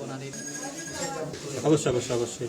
ওনাদের অবশ্যই অবশ্যই অবশ্যই।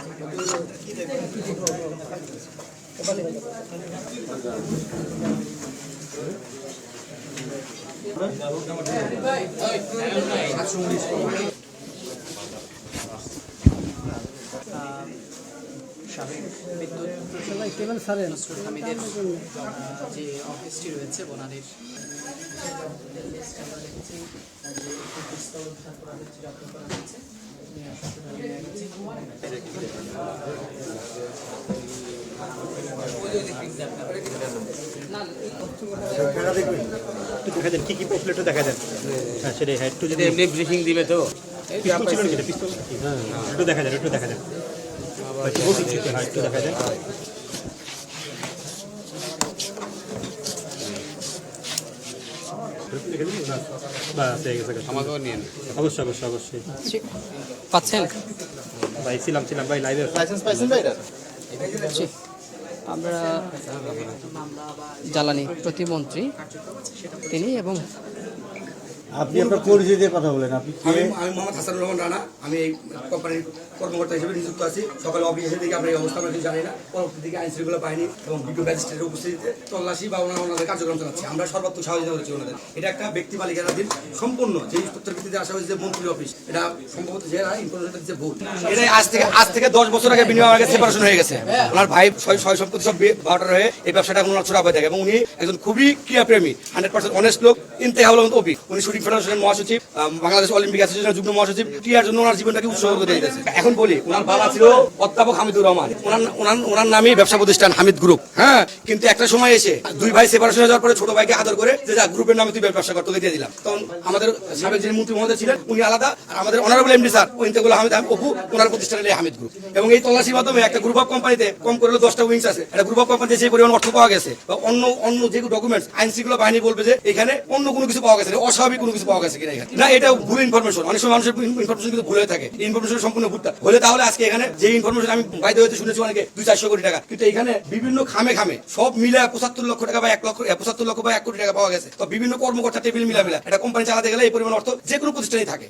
সাবেক বিদ্যুৎ নসরুল হামিদের যে অফিসটি রয়েছে উদ্ধার করা জব্দ করা হয়েছে নিয়ে আসা নিয়ে গেছে। একটু দেখা দেন কি কি পড়ছিল দেখা দেন হ্যাঁ সেটাই হ্যাঁ একটু যদি এমনি ব্রিফিং দিবে তো নাকি? হ্যাঁ। একটু দেখা দেন একটু দেখা দেন একটু হ্যাঁ একটু দেখা দেন হয়ে। অবশ্যই অবশ্যই অবশ্যই। পাচ্ছেন? ভাই ছিলাম ছিলাম ভাই লাইভে জি। আমরা জ্বালানি প্রতিমন্ত্রী তিনি এবং আপনি আপনার পরিচয় দিয়ে কথা বলেন আপনি আমি আমি মোহাম্মদ হাসানুর রহমান রানা আমি এই কোম্পানির কর্মকর্তা হিসেবে নিযুক্ত আছি। সকালে অফিসে দেখি আমরা এই অবস্থা আমরা জানি না। পরবর্তী দিকে আইন শৃঙ্খলা বাহিনী এবং বিজ্ঞ ম্যাজিস্ট্রেটের উপস্থিতিতে তল্লাশি বা ওনারা ওনাদের কার্যক্রম চালাচ্ছি। আমরা সর্বাত্মক সহযোগিতা করেছি ওনাদের। এটা একটা ব্যক্তি মালিকানাধীন সম্পূর্ণ যে তথ্যের ভিত্তিতে আসা হয়েছে যে মন্ত্রী অফিস এটা সম্ভবত যে ইনফরমেশনটা দিচ্ছে ভুল এটা আজ থেকে আজ থেকে দশ বছর আগে আমার কাছে সেপারেশন হয়ে গেছে। ওনার ভাই ছয় সম্পত্তি সব বারোটার হয়ে এই ব্যবসাটা ওনার ছোড়া হয়ে থাকে এবং উনি একজন খুবই ক্রিয়াপ্রেমী হান্ড্রেড পার্সেন্ট অনেস্ট লোক ইন্তেহাউল অপি উনি শুটিং ফেডারেশনের মহাসচিব বাংলাদেশ অলিম্পিক অ্যাসোসিয়েশনের যুগ্ম মহাসচিব। ক্রিয়ার জন্য ওনার জীবনটাকে উৎসর্গ করে দিয়েছে। এখন বলি, ওনার বাবা ছিল অধ্যাপক হামিদুর রহমান। ওনার ওনার ব্যবসা প্রতিষ্ঠান হামিদ গ্রুপ হ্যাঁ কিন্তু একটা সময় এসে দুই ভাই সেপারেশন যাওয়ার পরে ছোট ভাইকে আদর করে যে যা গ্রুপের নামে তুই ব্যবসা করতে দিয়ে দিলাম। তখন আমাদের সাবেক যিনি মন্ত্রী মহোদয় ছিলেন, উনি আলাদা, আর আমাদের অনারেবল এমডি স্যার ওইন্তেগুলো হামিদ অপু, ওনার প্রতিষ্ঠানের এই হামিদ গ্রুপ এবং এই তল্লাশির মাধ্যমে একটা গ্রুপ অফ কোম্পানিতে কম করে দশটা উইংস আছে। একটা গ্রুপ অফ কোম্পানিতে যে পরিমাণ অর্থ পাওয়া গেছে, বা অন্য অন্য যে ডকুমেন্টস আইন শৃঙ্খলা বাহিনী বলবে যে এখানে অন্য কোনো কিছু পাওয়া গেছে, অস্বাভাবিক কোনো কিছু পাওয়া গেছে কিনা এখানে। না, এটা ভুল ইনফরমেশন অনেক সময় মানুষের ইনফরমেশন কিন্তু ভুল হয়ে থাকে। ইনফরমেশন সম্পূর্ণ ভুলটা হলে তাহলে আজকে এখানে যে ইনফরমেশন আমি বাইরে হয়েছে শুনেছি অনেকে, দুই চারশো কোটি টাকা। কিন্তু এখানে বিভিন্ন খামে খামে, সব মিলে পঁচাত্তর লক্ষ টাকা বা এক লক্ষ পঁচাত্তর লক্ষ বা এক কোটি টাকা পাওয়া গেছে। তো বিভিন্ন কর্মকর্তা টেবিল মিলা মিলা একটা কোম্পানি চালাতে গেলে এই পরিমাণ অর্থ যে কোনো প্রতিষ্ঠানে থাকে।